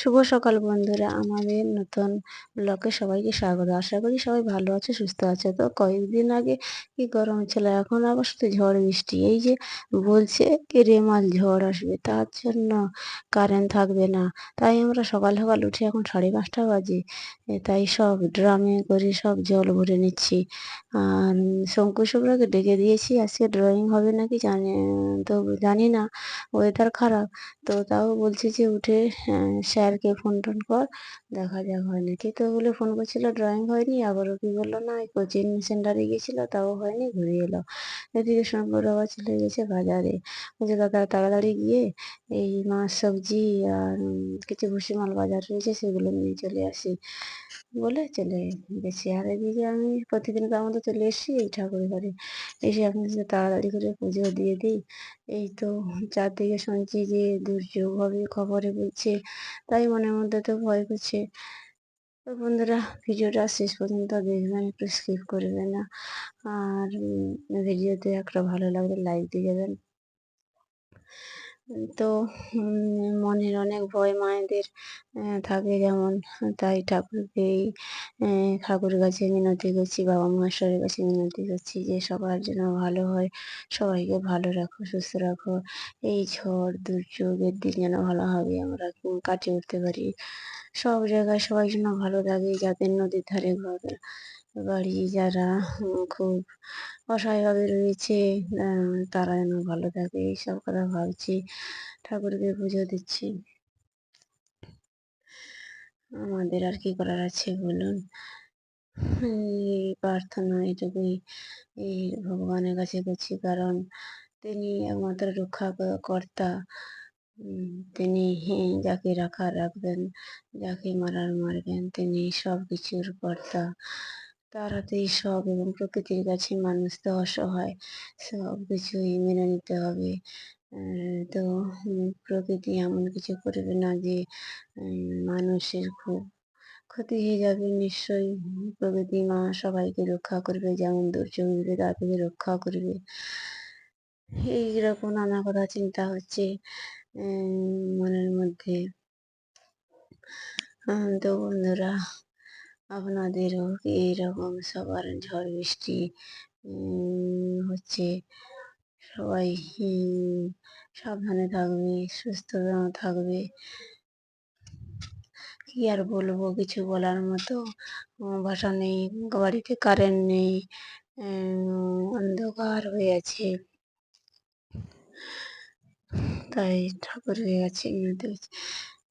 শুভ সকাল বন্ধুরা। আমাদের নতুন ব্লকে সবাইকে স্বাগত। আশা করি সবাই ভালো আছে, সুস্থ আছে। তো কয়েকদিন আগে কি গরম ছিল, এখন আবার শুধু ঝড় বৃষ্টি। এই যে বলছে কি রেমাল ঝড় আসবে, তার জন্য কারেন্ট থাকবে না। তাই আমরা সকাল সকাল উঠে এখন সাড়ে পাঁচটা বাজে। তাই সব ড্রামে করে সব জল ভরে নিচ্ছি। আর শঙ্কু শুভ্রাকে ডেকে দিয়েছি, আজকে ড্রয়িং হবে নাকি জানি, তো জানি না। ওয়েদার খারাপ, তো তাও বলছি যে উঠে স্যারকে ফোন টোন কর, দেখা যাক হয়নি নাকি। তো বলে ফোন করছিল ড্রয়িং হয়নি, আবারও কি বলল, না কোচিং সেন্টারে গেছিল তাও হয়নি, ঘুরে এলো। এদিকে শঙ্কর বাবা চলে গেছে বাজারে। বলছে দাদা তাড়াতাড়ি গিয়ে এই মাছ, সবজি আর কিছু ভুসিমাল বাজার রয়েছে, সেগুলো নিয়ে চলে আসি। বলে চলে গেছি আর এদিকে আমি প্রতিদিন প্রতিদিনকার মতো চলে এসেছি, এই ঠাকুর ঘরে এসে এখন তাড়াতাড়ি করে পুজো দিয়ে দিই, এই তো চারদিকে শুনছি যে দুর্যোগ হবে খবরে বলছে, তাই মনের মধ্যে তো ভয় করছে। তো বন্ধুরা, ভিডিওটা শেষ পর্যন্ত দেখবেন, একটু স্কিপ করবেন না। আর ভিডিওতে একটা ভালো লাগলে লাইক দিয়ে যাবেন। তো মনের অনেক ভয় মায়েদের থাকে যেমন, তাই ঠাকুরকে ঠাকুর কাছে মিনতি করছি, বাবা মহেশ্বরের কাছে মিনতি করছি যে সবার জন্য ভালো হয়, সবাইকে ভালো রাখো, সুস্থ রাখো, এই ঝড় দুর্যোগের দিন যেন ভালোভাবে আমরা কাটিয়ে উঠতে পারি, সব জায়গায় সবাই যেন ভালো থাকে যাদের নদীর ধারে ঘর বাড়ি যারা খুব অসহায়ভাবে রয়েছে তারা যেন ভালো থাকে এইসব কথা ভাবছি, ঠাকুরকে পুজো দিচ্ছি। আমাদের আর কি করার আছে বলুন? এই প্রার্থনা এটুকুই এই ভগবানের কাছে করছি, কারণ তিনি একমাত্র রক্ষা কর্তা। তিনি যাকে রাখা রাখবেন, যাকে মারার মারবেন, তিনি সব কিছুর কর্তা। তার সব এবং প্রকৃতির কাছে মানুষ তো অসহায়। সব কিছুই মেনে নিতে হবে। তো প্রকৃতি এমন কিছু করবে না যে মানুষের খুব ক্ষতি হয়ে যাবে নিশ্চয়ই। প্রকৃতি মা সবাইকে রক্ষা করবে, যেমন দুর্যোগ দিবে তাদেরকে রক্ষা করবে। এইরকম নানা কথা চিন্তা হচ্ছে মনের মধ্যে। তো বন্ধুরা আপনাদেরও এইরকম সবার ঝড় বৃষ্টি হচ্ছে সবাই সাবধানে থাকবে, সুস্থ থাকবে। কি আর বলব, কিছু বলার মতো ভাষা নেই, বাড়িতে কারেন্ট নেই অন্ধকার হয়ে আছে। তাই ঠাকুরের কাছে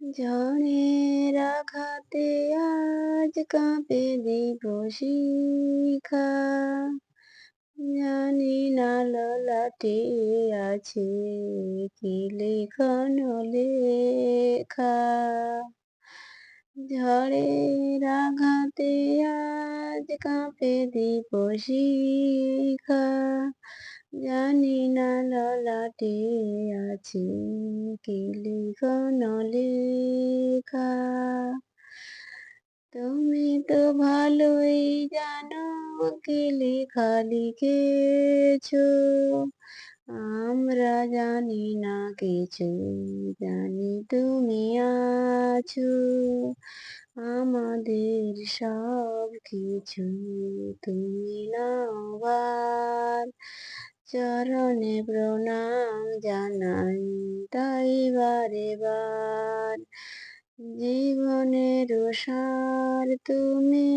ঝড়ের আঘাতে আজ কাঁপে দিব শিখা জানি না ললাটে আছে কি লেখানো লেখা ঝড়ের আঘাতে আজ কাঁপে দিব শিখা জানি না ললাটে আছে, কি লিখনো লেখা। তুমি তো ভালোই জানো, কি লেখা লিখেছ। আমরা জানি না কিছু, জানি তুমি আছো। আমাদের সব কিছু তুমি নাবার চরণে প্রণাম জানাই তাই বারে বার। জীবনের সার তুমি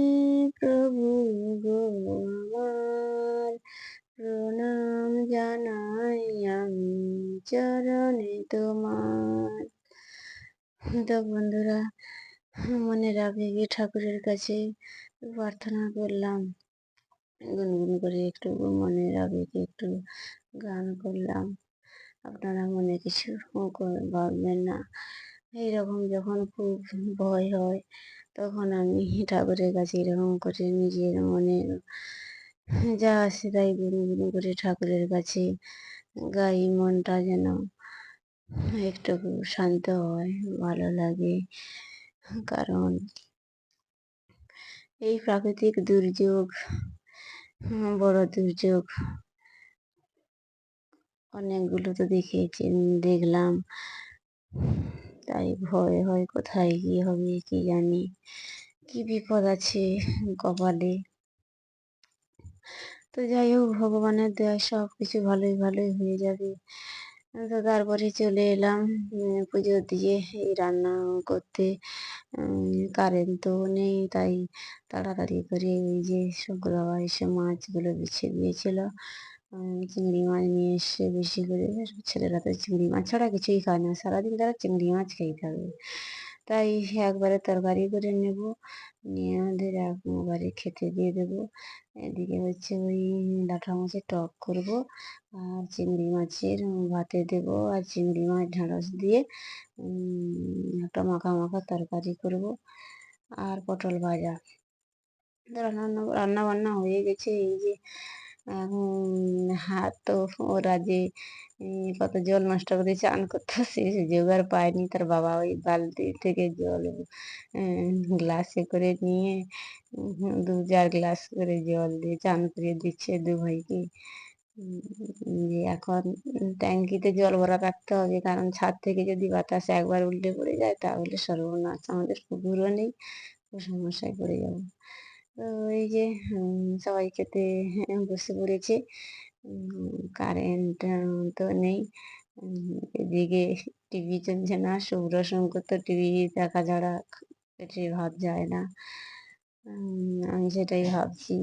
প্রভু গো আমার। প্রণাম জানাই আমি চরণে তোমার। তো বন্ধুরা, মনের আবেগে ঠাকুরের কাছে প্রার্থনা করলাম। গুনগুন করে একটু মনের আবেগে একটু গান করলাম। আপনারা মনে কিছু ভাববেন না। এইরকম যখন খুব ভয় হয়, তখন আমি ঠাকুরের কাছে এরকম করে নিজের মনে যা আসে তাই গুনু গুনু করে ঠাকুরের কাছে গাই, মনটা যেন একটু শান্ত হয়, ভালো লাগে। কারণ এই প্রাকৃতিক দুর্যোগ বড় দুর্যোগ। অনেকগুলো তো দেখেছি দেখলাম। তাই ভয় হয় কোথায়, কি হবে, কি জানি? কি বিপদ আছে কপালে? তো যাই হোক, ভগবানের দেয়া সব কিছু ভালোই ভালোই হয়ে যাবে। তো তারপরে চলে এলাম পুজো দিয়ে, এই রান্না করতে। কারেন্ট তো নেই, তাই তাড়াতাড়ি করে ওই যে শুক্রবার এসে মাছগুলো বেছে দিয়েছিল। চিংড়ি মাছ নিয়ে এসে বেশি করে, ছেলেরা তো চিংড়ি মাছ ছাড়া কিছুই খায় না, সারাদিন তারা চিংড়ি মাছ খেয়ে থাকবে তাই একবারে তরকারি করে নেব। নিয়ে আমাদের একবারে খেতে দিয়ে দেবো। এদিকে হচ্ছে ওই লাঠা মাছের টক করব আর চিংড়ি মাছের ভাতে দেবো আর চিংড়ি মাছ ঢ্যাঁড়স দিয়ে একটা মাখা মাখা তরকারি করব আর পটল ভাজা। রান্না রান্না বান্না হয়ে গেছে। এই যে হাত তো ওরা যে কত জল নষ্ট করে চান করতেছে, সে জোগাড় পায়নি। তার বাবা ওই বালতি থেকে জল গ্লাসে করে নিয়ে, দু চার গ্লাস করে জল দিয়ে চান করে দিচ্ছে দু ভাইকে যে এখন ট্যাঙ্কিতে জল ভরা রাখতে হবে, কারণ ছাদ থেকে যদি বাতাস একবার উল্টে পড়ে যায়, তাহলে সর্বনাশ। আমাদের পুকুরও নেই সমস্যায় পড়ে যাব। তো এই যে সবাই খেতে বসে পড়েছে। কারেন্ট তো নেই এদিকে টিভি চলছে না শুভ্র শঙ্কর তো টিভি দেখা ছাড়া পেটে ভাত যায় না আমি সেটাই ভাবছি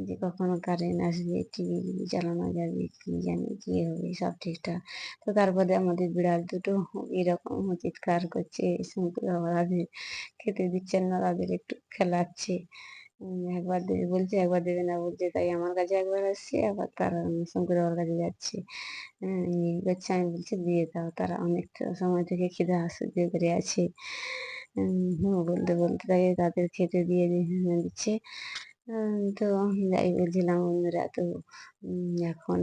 যে কখনো কারেন্ট আসবে টিভি চালানো যাবে কি জানি কি হবে সব ঠিকঠাক তো তারপরে আমাদের বিড়াল দুটো এরকম চিৎকার করছে তাদের খেতে দিচ্ছেন না তাদের একটু খেলাচ্ছে একবার দেবে বলছে একবার দেবে না বলছে, তাই আমার কাছে একবার আসছে, আবার তারা শঙ্কর বাবার কাছে যাচ্ছে। করছে আমি বলছি দিয়ে দাও, তারা অনেক সময় থেকে খিদে আশ্চর্য করে আছে। বলতে বলতে তাকে তাদের খেতে দিয়ে দিচ্ছে। তো যাই বলছিলাম বন্ধুরা, তো এখন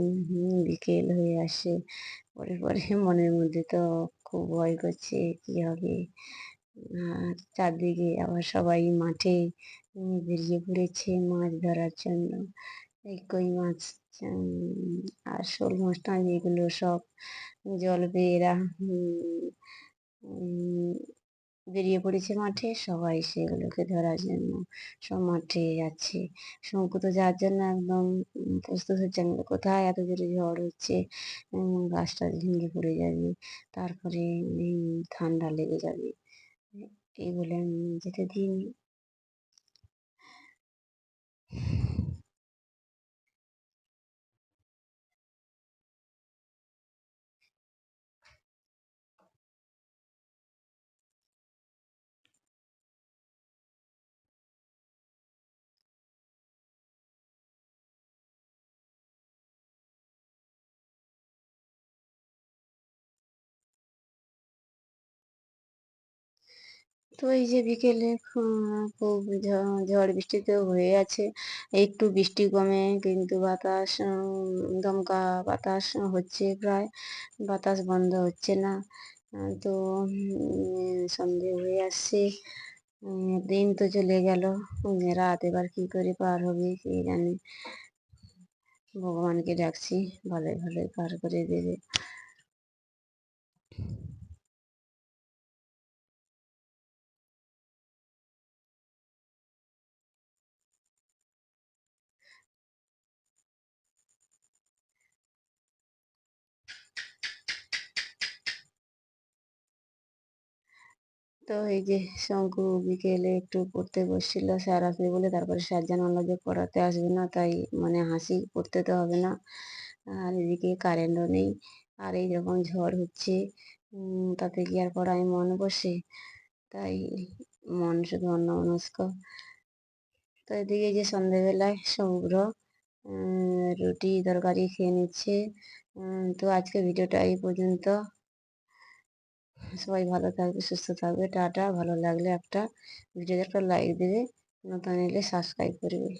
বিকেল হয়ে আসে। পরে পরে মনের মধ্যে তো খুব ভয় করছে, কী হবে? আর চারদিকে আবার সবাই মাঠে বেরিয়ে পড়েছে মাছ ধরার জন্য। এই কই মাছ? আর শোল মাছটা এগুলো সব জল পেয়ে এরা বেরিয়ে পড়েছে মাঠে সবাই সেগুলোকে ধরার জন্য। সব মাঠে যাচ্ছে। শঙ্কু তো যাওয়ার জন্য একদম প্রস্তুত হচ্ছে কোথায় এত জোরে ঝড় হচ্ছে? গাছটা ভেঙে পড়ে যাবে, তারপরে ঠান্ডা লেগে যাবে। এই বলে যেতে দিইনি। তো এই যে বিকেলে খুব ঝড় বৃষ্টি তো হয়ে আছে। একটু বৃষ্টি কমে কিন্তু বাতাস দমকা বাতাস হচ্ছে প্রায়। বাতাস বন্ধ হচ্ছে না। তো সন্ধে হয়ে আসছে। দিন তো চলে গেল। রাত এবার কি করে পার হবে কে জানে। ভগবানকে ডাকছি, ভালোই ভালোই পার করে দেবে। তো এই যে শঙ্কু বিকেলে একটু পড়তে বসছিল স্যার আসবে বলে, তারপরে স্যার জানালো যে পড়াতে আসবে না, তাই মানে হাসি পড়তে তো হবে না। আর এদিকে কারেন্টও নেই, আর এই যখন ঝড় হচ্ছে। তাতে কি আর পড়ায় মন বসে? তাই মন শুধু অন্য মনস্ক তো এদিকে যে সন্ধেবেলায় সমুদ্র রুটি তরকারি খেয়ে নিচ্ছে। তো আজকে ভিডিওটা এই পর্যন্ত। সবাই ভালো থাকবে, সুস্থ থাকবে, টাটা। ভালো লাগলে একটা ভিডিওতে একটা লাইক দেবে, নতুন এলে সাবস্ক্রাইব করবে।